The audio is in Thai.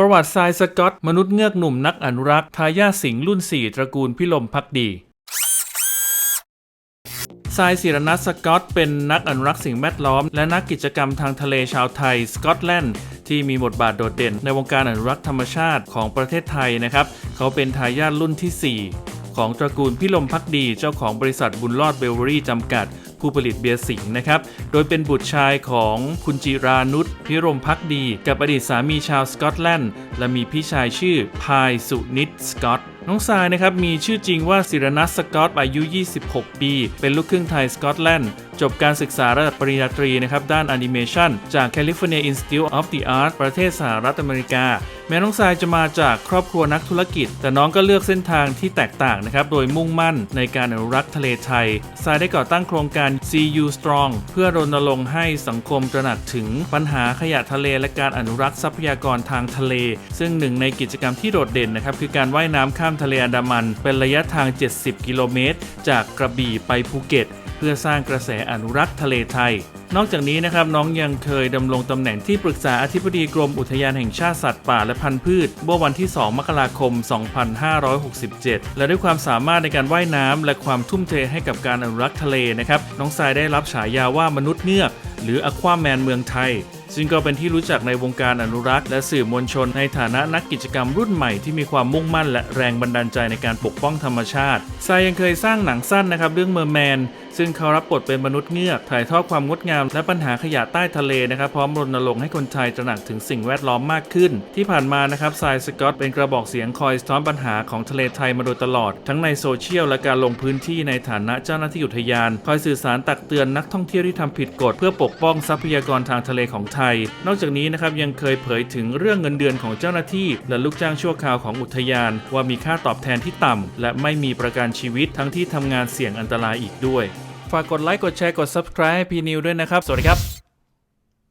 ประวัติทรายสกอตมนุษย์เงือกหนุ่มนักอนุรักษ์ทายาทสิงห์รุ่น 4 ตระกูลพิลมพักดีทรายศิรนัทสกอตเป็นนักอนุรักษ์สิ่งแวดล้อม และนักกิจกรรมทางทะเลชาวไทยสกอตแลนด์ที่มีบทบาทโดดเด่นในวงการอนุรักษ์ธรรมชาติของประเทศไทยนะครับ เขาเป็นทายาทรุ่นที่ 4 ของตระกูลพิลมพักดีเจ้าของบริษัทบุญรอดเบลเวอรี่จำกัดผู้ผลิตเบียร์สิงห์นะครับ โดยเป็นบุตรชายของคุณจิรานุชพิรมพักดี กับอดีตสามีชาวสกอตแลนด์ และมีพี่ชายชื่อพายสุนิตสกอตน้องทรายนะครับมีชื่อจริงว่าศิรนัทสกอตอายุ 26 ปี เป็นลูกครึ่งไทยสกอตแลนด์ จบการศึกษาระดับปริญญาตรีนะครับด้านแอนิเมชันจาก California Institute of the Arts ประเทศสหรัฐอเมริกา แม้น้องทรายจะมาจากครอบครัวนักธุรกิจ แต่น้องก็เลือกเส้นทางที่แตกต่างนะครับโดยมุ่งมั่นในการอนุรักษ์ทะเลไทยทรายได้ก่อตั้งโครงการ CU Strong เพื่อรณรงค์ให้สังคมตระหนักถึงปัญหาขยะทะเลและการอนุรักษ์ทรัพยากรทางทะเล ซึ่งหนึ่งในกิจกรรมที่โดดเด่นนะครับคือการว่ายน้ำข้ามทะเลอันดามัน เป็นระยะทาง 70 กิโลเมตร จากกระบี่ไปภูเก็ต เพื่อสร้างกระแสอนุรักษ์ทะเลไทย นอกจากนี้นะครับน้องยังเคยดำรงตำแหน่งที่ปรึกษาอธิบดีกรมอุทยานแห่งชาติสัตว์ป่าและพันธุ์พืชเมื่อวันที่ 2 มกราคม 2567 และด้วยความสามารถในการว่ายน้ำและความทุ่มเทให้กับการอนุรักษ์ทะเลนะครับน้องทรายได้รับฉายาว่ามนุษย์เงือก หรืออควาแมนเมืองไทยซึ่งก็เป็นที่รู้จักในวงการอนุรักษ์และสื่อมวลชนในฐานะนักกิจกรรมรุ่นใหม่ที่มีความมุ่งมั่นและแรงบันดาลใจในการปกป้องธรรมชาติทรายยังเคยสร้างหนังสั้นนะครับเรื่องเมอร์แมน ซึ่งเขารับบทเป็นมนุษย์เงือกถ่ายทอดความงดงาม และปัญหาขยะใต้ทะเลนะครับพร้อมรณรงค์ให้คนไทยตระหนักถึงสิ่งแวดล้อมมากขึ้น ที่ผ่านมานะครับทรายสกอตเป็นกระบอกเสียงคอยสะท้อนปัญหาของทะเลไทยมาโดยตลอด ทั้งในโซเชียลและการลงพื้นที่ในฐานะเจ้าหน้าที่อุทยาน คอยสื่อสารตักเตือนนักท่องเที่ยวที่ทำผิดกฎเพื่อปกป้องทรัพยากรทางทะเลของไทย นอกจากนี้นะครับยังเคยเผยถึงเรื่องเงินเดือนของเจ้าหน้าที่ และลูกจ้างชั่วคราวของอุทยาน ว่ามีค่าตอบแทนที่ต่ำและไม่มีประกันชีวิตทั้งที่ทำงานเสี่ยงอันตรายอีกด้วย ฝากกดไลค์กดแชร์กด subscribe ให้พีนิวด้วยนะครับ สวัสดีครับ